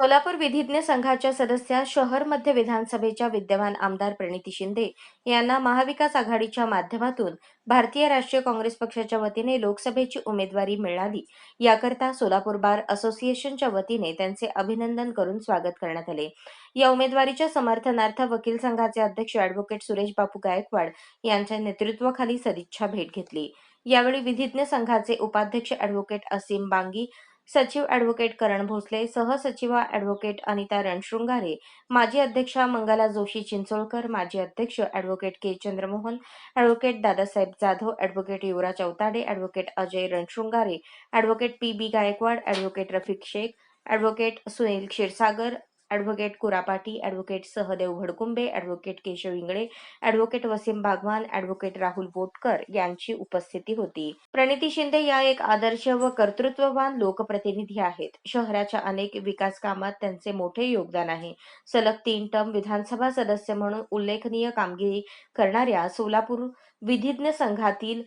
सोलापूर विधिज्ञ संघाच्या सदस्या शहर मध्य विधानसभेच्या विद्यमान आमदार प्रणिती शिंदे यांना महाविकास आघाडीच्या माध्यमातून भारतीय राष्ट्रीय काँग्रेस पक्षाच्या वतीने लोकसभेची उमेदवारी मिळाली. याकरता सोलापूर बार असोसिएशनच्या वतीने त्यांचे अभिनंदन करून स्वागत करण्यात आले. या उमेदवारीच्या समर्थनार्थ वकील संघाचे अध्यक्ष अॅडव्होकेट सुरेश बापू गायकवाड यांच्या नेतृत्वाखाली सदिच्छा भेट घेतली. यावेळी विधिज्ञ संघाचे उपाध्यक्ष अॅडव्होकेट असीम बांगी सचिव ॲडव्होकेट करण भोसले सहसचिवा ॲडव्होकेट अनिता रणशृंगारे माजी अध्यक्षा मंगला जोशी चिंचोळकर माजी अध्यक्ष advocate K Chandramohan advocate Dadasaheb Jadhav advocate Yuvraj Awtade advocate Ajay Ranshringare advocate P B Gaikwad advocate Rafiq Shaikh advocate Sunil Kshirsagar advocate Kurapati advocate Sahdev Bhadkumbe advocate Keshav Ingle advocate Wasim Bagwan advocate Rahul Botkar यांची उपस्थिती होती. प्रणिती शिंदे या एक आदर्श व कर्तृत्ववान लोकप्रतिनिधी आहेत. शहराच्या अनेक विकास कामात त्यांचे मोठे योगदान आहे. सलग तीन टर्म विधानसभा सदस्य म्हणून उल्लेखनीय कामगिरी करणाऱ्या सोलापूर विधिज्ञ संघातील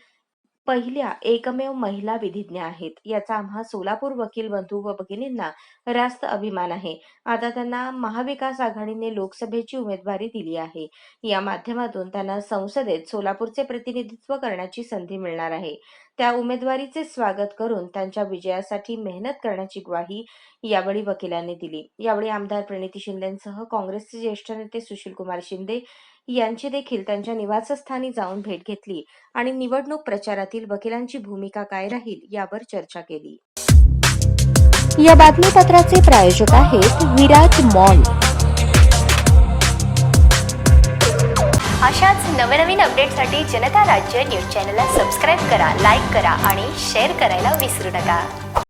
पहिल्या एकमेव महिला विधिज्ञ आहेत. याचा आम्हा सोलापूर वकील बंधू व भगिनींना रास्त अभिमान आहे. आता त्यांना महाविकास आघाडीने लोकसभेची उमेदवारी दिली आहे. या माध्यमातून त्यांना संसदेत सोलापूरचे प्रतिनिधित्व करण्याची संधी मिळणार आहे. त्या उमेदवारीचे स्वागत करून त्यांच्या विजयासाठी मेहनत करण्याची ग्वाही यावेळी वकिलांनी दिली. यावेळी आमदार प्रणिती शिंदेसह काँग्रेसचे ज्येष्ठ नेते सुशील कुमार शिंदे यांची देखील त्यांच्या निवासस्थानी जाऊन भेट घेतली आणि निवडणूक प्रचारातील वकिलांची भूमिका काय राहील यावर चर्चा केली. या बातमीपत्राचे प्रायोजक आहेत विराट मॉल. अशाच नवनवीन अपडेटसाठी जनता राज्य न्यूज चॅनलला सबस्क्राईब करा लाईक करा आणि शेअर करायला विसरू नका.